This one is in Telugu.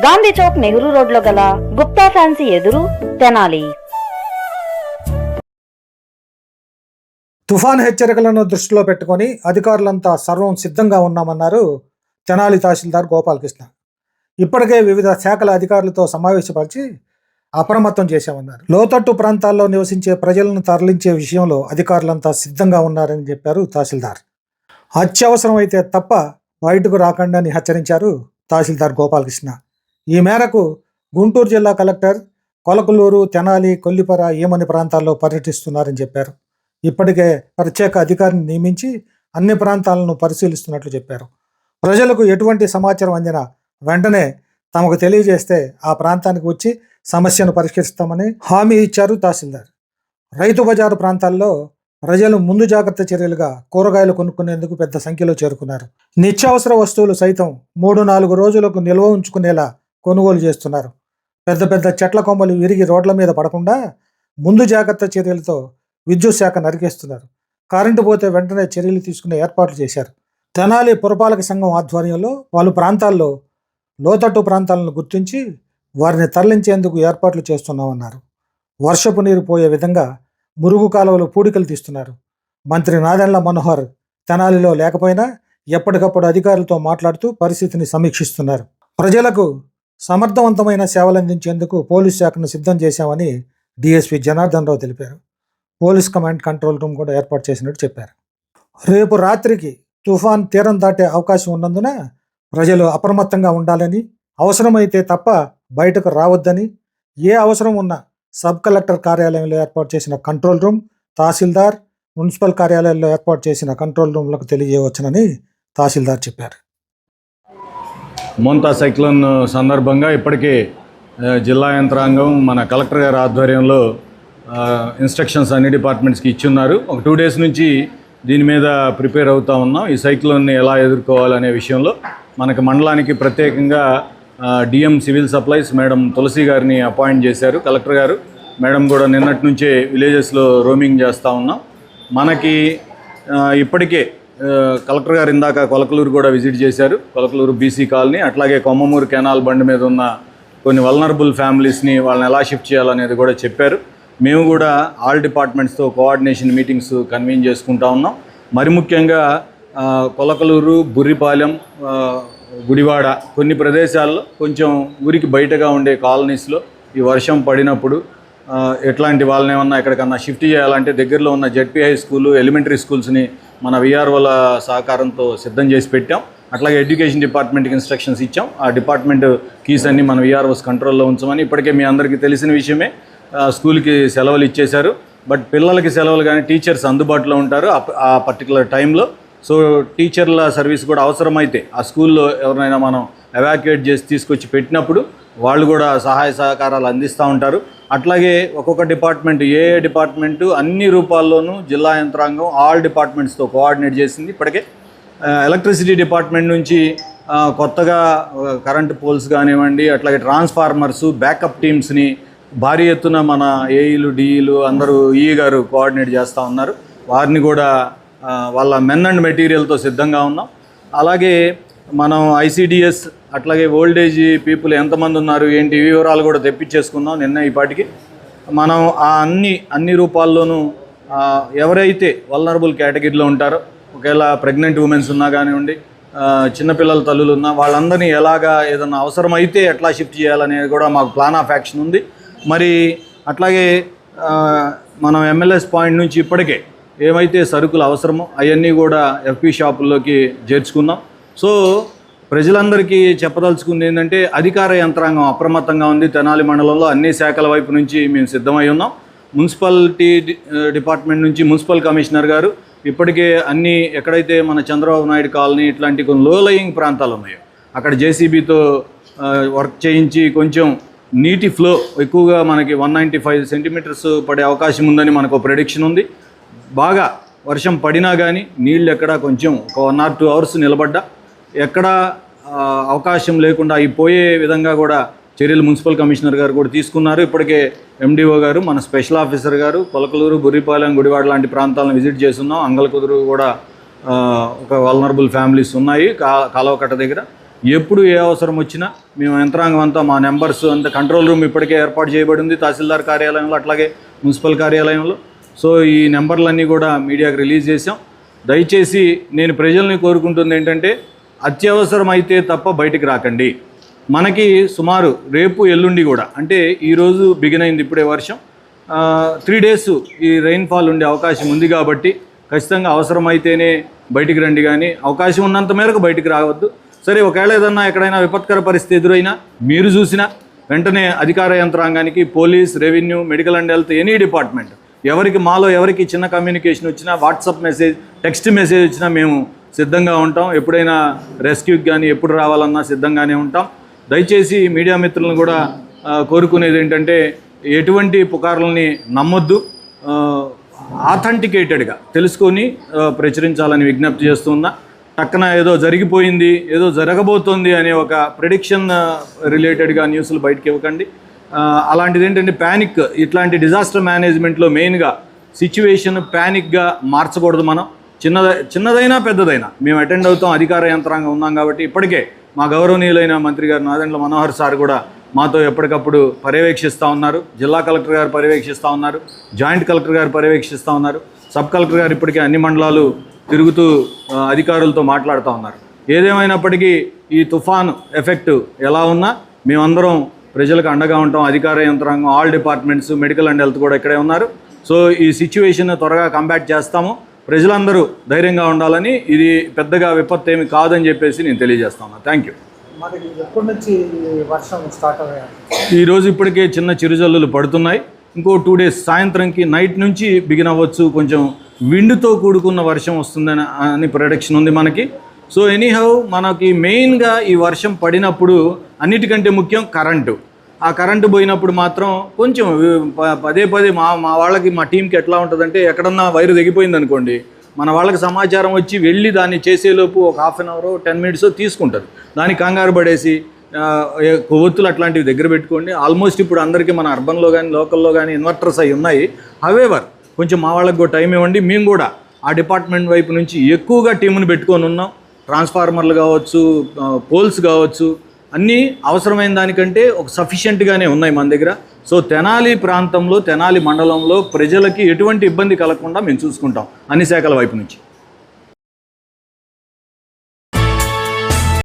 గాంధీ చౌక్ నెహ్రూ రోడ్లో గల గుప్తా ఫ్యాన్సీ ఎదురు తెనాలి. తుఫాన్ హెచ్చరికలను దృష్టిలో పెట్టుకొని అధికారులంతా సర్వం సిద్ధంగా ఉన్నామన్నారు తెనాలి తహసీల్దార్ గోపాలకృష్ణ. ఇప్పటికే వివిధ శాఖల అధికారులతో సమావేశపరిచి అప్రమత్తం చేశామన్నారు. లోతట్టు ప్రాంతాల్లో నివసించే ప్రజలను తరలించే విషయంలో అధికారులంతా సిద్ధంగా ఉన్నారని చెప్పారు తహసీల్దార్. అత్యవసరం అయితే తప్ప బయటకు రాకండి అని హెచ్చరించారు తహసీల్దార్ గోపాలకృష్ణ. ఈ మేరకు గుంటూరు జిల్లా కలెక్టర్ కొలకలూరు తెనాలి కొల్లిపర ఏమని ప్రాంతాల్లో పర్యటిస్తున్నారని చెప్పారు. ఇప్పటికే ప్రత్యేక అధికారిని నియమించి అన్ని ప్రాంతాలను పరిశీలిస్తున్నట్లు చెప్పారు. ప్రజలకు ఎటువంటి సమాచారం అందినా వెంటనే తమకు తెలియజేస్తే ఆ ప్రాంతానికి వచ్చి సమస్యను పరిష్కరిస్తామని హామీ ఇచ్చారు తహసీల్దార్. రైతు బజారు ప్రాంతాల్లో ప్రజలు ముందు జాగ్రత్త చర్యలుగా కూరగాయలు కొనుక్కునేందుకు పెద్ద సంఖ్యలో చేరుకున్నారు. నిత్యావసర వస్తువులు సైతం మూడు నాలుగు రోజులకు నిల్వ ఉంచుకునేలా కొనుగోలు చేస్తున్నారు. పెద్ద పెద్ద చెట్ల కొమ్మలు విరిగి రోడ్ల మీద పడకుండా ముందు జాగ్రత్త చర్యలతో విద్యుత్ శాఖ నరికేస్తున్నారు. కరెంటు పోతే వెంటనే చర్యలు తీసుకునే ఏర్పాట్లు చేశారు. తెనాలి పురపాలక సంఘం ఆధ్వర్యంలో పలు ప్రాంతాల్లో లోతట్టు ప్రాంతాలను గుర్తించి వారిని తరలించేందుకు ఏర్పాట్లు చేస్తున్నామన్నారు. వర్షపు నీరు పోయే విధంగా మురుగు కాలువలు పూడికలు తీస్తున్నారు. మంత్రి నాదెండ్ల మనోహర్ తెనాలిలో లేకపోయినా ఎప్పటికప్పుడు అధికారులతో మాట్లాడుతూ పరిస్థితిని సమీక్షిస్తున్నారు. ప్రజలకు సమర్థవంతమైన సేవలందించేందుకు పోలీస్ శాఖను సిద్ధం చేశామని డిఎస్పీ జనార్దన్ రావు తెలిపారు. పోలీస్ కమాండ్ కంట్రోల్ రూమ్ కూడా ఏర్పాటు చేసినట్టు చెప్పారు. రేపు రాత్రికి తుఫాన్ తీరం దాటే అవకాశం ఉన్నందున ప్రజలు అప్రమత్తంగా ఉండాలని అవసరమైతే తప్ప బయటకు రావద్దని ఏ అవసరం ఉన్నా సబ్ కలెక్టర్ కార్యాలయంలో ఏర్పాటు చేసిన కంట్రోల్ రూమ్ తహసీల్దార్ మున్సిపల్ కార్యాలయాల్లో ఏర్పాటు చేసిన కంట్రోల్ రూమ్లకు తెలియజేయవచ్చునని తహసీల్దార్ చెప్పారు. మోంతా సైక్లోన్ సందర్భంగా ఇప్పటికే జిల్లా యంత్రాంగం మన కలెక్టర్ గారి ఆధ్వర్యంలో ఇన్స్ట్రక్షన్స్ అన్ని డిపార్ట్మెంట్స్కి ఇచ్చున్నారు. ఒక టూ డేస్ నుంచి దీని మీద ప్రిపేర్ అవుతా ఉన్నాం. ఈ సైక్లోన్ని ఎలా ఎదుర్కోవాలనే విషయంలో మనకు మండలానికి ప్రత్యేకంగా DM civil supplies madam Tulasi గారిని అపాయింట్ చేశారు. కలెక్టర్ గారు మేడం కూడా నిన్నటి నుంచే విలేజెస్లో రోమింగ్ చేస్తూ ఉన్నాం. మనకి ఇప్పటికే కలెక్టర్ గారు ఇందాక కొలకలూరు కూడా విజిట్ చేశారు. కొలకలూరు బీసీ కాలనీ అట్లాగే కొమ్మమూరు కెనాల్ బండి మీద ఉన్న కొన్ని వల్నరబుల్ ఫ్యామిలీస్ని వాళ్ళని ఎలా షిఫ్ట్ చేయాలనేది కూడా చెప్పారు. మేము కూడా ఆల్ డిపార్ట్మెంట్స్తో కోఆర్డినేషన్ మీటింగ్స్ కన్వీన్ చేసుకుంటా ఉన్నాం. మరి ముఖ్యంగా కొలకలూరు బుర్రిపాలెం గుడివాడ కొన్ని ప్రదేశాల్లో కొంచెం ఊరికి బయటగా ఉండే కాలనీస్లో ఈ వర్షం పడినప్పుడు ఎట్లాంటి వాళ్ళని ఏమన్నా ఎక్కడికన్నా షిఫ్ట్ చేయాలంటే దగ్గరలో ఉన్న జెడ్పీఐ స్కూలు ఎలిమెంటరీ స్కూల్స్ని మన విఆర్ఓల సహకారంతో సిద్ధం చేసి పెట్టాం. అట్లాగే ఎడ్యుకేషన్ డిపార్ట్మెంట్కి ఇన్స్ట్రక్షన్స్ ఇచ్చాం. ఆ డిపార్ట్మెంట్ కీస్ అన్ని మన విఆర్ఓస్ కంట్రోల్లో ఉంచమని ఇప్పటికే మీ అందరికీ తెలిసిన విషయమే. స్కూల్కి సెలవులు ఇచ్చేశారు. బట్ పిల్లలకి సెలవులు కానీ టీచర్స్ అందుబాటులో ఉంటారు ఆ- ఆ పర్టికులర్ టైంలో సో టీచర్ల సర్వీస్ కూడా అవసరమైతే ఆ స్కూల్లో ఎవరినైనా మనం ఎవాక్యుయేట్ చేసి తీసుకొచ్చి పెట్టినప్పుడు వాళ్ళు కూడా సహాయ సహకారాలు అందిస్తూ ఉంటారు. అట్లాగే ఒక్కొక్క డిపార్ట్మెంట్ ఏ ఏ డిపార్ట్మెంటు అన్ని రూపాల్లోనూ జిల్లా యంత్రాంగం ఆల్ డిపార్ట్మెంట్స్తో కోఆర్డినేట్ చేసింది. ఇప్పటికే ఎలక్ట్రిసిటీ డిపార్ట్మెంట్ నుంచి కొత్తగా కరెంటు పోల్స్ కానివ్వండి అట్లాగే ట్రాన్స్ఫార్మర్స్ బ్యాకప్ టీమ్స్ని భారీ ఎత్తున మన ఏఈలు డిఈలు అందరూ ఈ గారు కోఆర్డినేట్ చేస్తూ ఉన్నారు. వారిని కూడా వాళ్ళ మెన్ అండ్ మెటీరియల్తో సిద్ధంగా ఉన్నాం. అలాగే మనం ఐసిడిఎస్ అట్లాగే ఓల్డేజ్ పీపుల్ ఎంతమంది ఉన్నారు ఏంటి వివరాలు కూడా తెప్పించేసుకుందాం నిన్న ఈ పాటికి. మనం ఆ అన్ని అన్ని రూపాల్లోనూ ఎవరైతే వల్నరబుల్ కేటగిరీలో ఉంటారో ఒకవేళ ప్రెగ్నెంట్ ఉమెన్స్ ఉన్నా కానివ్వండి చిన్నపిల్లల తల్లులు ఉన్నా వాళ్ళందరినీ ఎలాగా ఏదన్నా అవసరమైతే ఎట్లా షిఫ్ట్ చేయాలనేది కూడా మాకు ప్లాన్ ఆఫ్ యాక్షన్ ఉంది. మరి అట్లాగే మనం ఎమ్మెల్యేస్ పాయింట్ నుంచి ఇప్పటికే ఏమైతే సరుకులు అవసరమో అవన్నీ కూడా ఎఫ్పి షాపుల్లోకి చేర్చుకున్నాం సో ప్రజలందరికీ చెప్పదలుచుకుంది ఏంటంటే అధికార యంత్రాంగం అప్రమత్తంగా ఉంది. తెనాలి మండలంలో అన్ని శాఖల వైపు నుంచి మేము సిద్ధమై ఉన్నాం. మున్సిపాలిటీ డిపార్ట్మెంట్ నుంచి మున్సిపల్ కమిషనర్ గారు ఇప్పటికే అన్ని ఎక్కడైతే మన చంద్రబాబు నాయుడు కాలనీ ఇట్లాంటి కొన్ని లోలయింగ్ ప్రాంతాలు ఉన్నాయో అక్కడ జేసీబీతో వర్క్ చేయించి కొంచెం నీటి ఫ్లో ఎక్కువగా మనకి వన్ నైంటీ ఫైవ్ సెంటీమీటర్స్ పడే అవకాశం ఉందని మనకు ప్రెడిక్షన్ ఉంది. బాగా వర్షం పడినా కానీ నీళ్ళు ఎక్కడ కొంచెం ఒక వన్ ఆర్ టూ అవర్స్ నిలబడ్డా ఎక్కడా అవకాశం లేకుండా అవి పోయే విధంగా కూడా చర్యలు మున్సిపల్ కమిషనర్ గారు కూడా తీసుకున్నారు. ఇప్పటికే ఎండిఓ గారు మన స్పెషల్ ఆఫీసర్ గారు పొలకలూరు బుర్రిపాలెం గుడివాడ లాంటి ప్రాంతాలను విజిట్ చేస్తున్నాం. అంగలకుదురు కూడా ఒక వల్నరబుల్ ఫ్యామిలీస్ ఉన్నాయి కా కాలువకట్ట దగ్గర. ఎప్పుడు ఏ అవసరం వచ్చినా మేము యంత్రాంగం అంతా మా నెంబర్స్ అంతా కంట్రోల్ రూమ్ ఇప్పటికే ఏర్పాటు చేయబడింది తహసీల్దార్ కార్యాలయంలో అట్లాగే మున్సిపల్ కార్యాలయంలో. సో ఈ నెంబర్లన్నీ కూడా మీడియాకి రిలీజ్ చేసాం దయచేసి నేను ప్రజల్ని కోరుకుంటుంది ఏంటంటే అత్యవసరమైతే తప్ప బయటికి రాకండి. మనకి సుమారు రేపు ఎల్లుండి కూడా అంటే ఈరోజు బిగిన్ అయింది ఇప్పుడే వర్షం. త్రీ డేస్ ఈ రెయిన్ఫాల్ ఉండే అవకాశం ఉంది కాబట్టి ఖచ్చితంగా అవసరమైతేనే బయటికి రండి కానీ అవకాశం ఉన్నంత మేరకు బయటికి రావద్దు. సరే ఒకవేళ ఏదన్నా ఎక్కడైనా విపత్కర పరిస్థితి ఎదురైనా మీరు చూసినా వెంటనే అధికార యంత్రాంగానికి police revenue medical and health any department ఎవరికి మాలో ఎవరికి చిన్న కమ్యూనికేషన్ వచ్చినా వాట్సాప్ మెసేజ్ టెక్స్ట్ మెసేజ్ వచ్చినా మేము సిద్ధంగా ఉంటాం. ఎప్పుడైనా రెస్క్యూకి కానీ ఎప్పుడు రావాలన్నా సిద్ధంగానే ఉంటాం. దయచేసి మీడియా మిత్రులను కూడా కోరుకునేది ఏంటంటే ఎటువంటి పుకార్లని నమ్మొద్దు. ఆథెంటికేటెడ్గా తెలుసుకొని ప్రచురించాలని విజ్ఞప్తి చేస్తున్నా. టక్కన ఏదో జరిగిపోయింది ఏదో జరగబోతోంది అనే ఒక ప్రిడిక్షన్ రిలేటెడ్గా న్యూస్లు బయటకు ఇవ్వకండి. అలాంటిది ఏంటంటే ప్యానిక్ ఇట్లాంటి డిజాస్టర్ మేనేజ్మెంట్లో మెయిన్గా సిచ్యువేషన్ ప్యానిక్గా మార్చకూడదు మనం. చిన్నద చిన్నదైనా పెద్దదైనా. మేము అటెండ్ అవుతాం అధికార యంత్రాంగం ఉన్నాం కాబట్టి ఇప్పటికే మా గౌరవనీయులైన మంత్రి గారు నాదెండ్ల మనోహర్ సార్ కూడా మాతో ఎప్పటికప్పుడు పర్యవేక్షిస్తూ ఉన్నారు. జిల్లా కలెక్టర్ గారు పర్యవేక్షిస్తూ ఉన్నారు. జాయింట్ కలెక్టర్ గారు పర్యవేక్షిస్తూ ఉన్నారు. సబ్ కలెక్టర్ గారు ఇప్పటికే అన్ని మండలాలు తిరుగుతూ అధికారులతో మాట్లాడుతూ ఉన్నారు. ఏదేమైనప్పటికీ ఈ తుఫాన్ ఎఫెక్ట్ ఎలా ఉన్నా మేమందరం ప్రజలకు అండగా ఉంటాం. అధికార యంత్రాంగం all departments medical and health కూడా ఇక్కడే ఉన్నారు. సో ఈ సిచ్యువేషన్ త్వరగా కంబ్యాట్ చేస్తాము. ప్రజలందరూ ధైర్యంగా ఉండాలని ఇది పెద్దగా విపత్తు ఏమి కాదని చెప్పేసి నేను తెలియజేస్తాను థ్యాంక్ యూ మనకి ఎప్పటి నుంచి వర్షం స్టార్ట్ అయ్యాయి? ఈరోజు ఇప్పటికే చిన్న చిరుజల్లులు పడుతున్నాయి. ఇంకో టూ డేస్ సాయంత్రంకి నైట్ నుంచి బిగిన్ అవ్వచ్చు. కొంచెం విండ్తో కూడుకున్న వర్షం వస్తుందని అని ప్రొడక్షన్ ఉంది మనకి. సో ఎనీహౌ మనకి మెయిన్గా ఈ వర్షం పడినప్పుడు అన్నిటికంటే ముఖ్యం కరెంటు ఆ కరెంటు పోయినప్పుడు మాత్రం కొంచెం ప- పదే పదే మా మా వాళ్ళకి మా టీంకి ఎట్లా ఉంటుందంటే ఎక్కడన్నా వైరు తెగిపోయింది అనుకోండి మన వాళ్ళకి సమాచారం వచ్చి వెళ్ళి దాన్ని చేసేలోపు ఒక half an hour ten minutes తీసుకుంటారు. దానికి కంగారు పడేసి కొవ్వొత్తులు అట్లాంటివి దగ్గర పెట్టుకోండి. ఆల్మోస్ట్ ఇప్పుడు అందరికీ మన అర్బన్లో కానీ లోకల్లో కానీ ఇన్వర్టర్స్ అవి ఉన్నాయి. హవేవర్ కొంచెం మా వాళ్ళకి కూడా టైం ఇవ్వండి. మేము కూడా ఆ డిపార్ట్మెంట్ వైపు నుంచి ఎక్కువగా టీముని పెట్టుకొని ఉన్నాం. ట్రాన్స్ఫార్మర్లు కావచ్చు పోల్స్ కావచ్చు అన్నీ అవసరమైన దానికంటే ఒక సఫిషియెంట్గానే ఉన్నాయి మన దగ్గర. సో తెనాలి ప్రాంతంలో తెనాలి మండలంలో ప్రజలకి ఎటువంటి ఇబ్బంది కలగకుండా మేము చూసుకుంటాం అన్ని శాఖల వైపు నుంచి.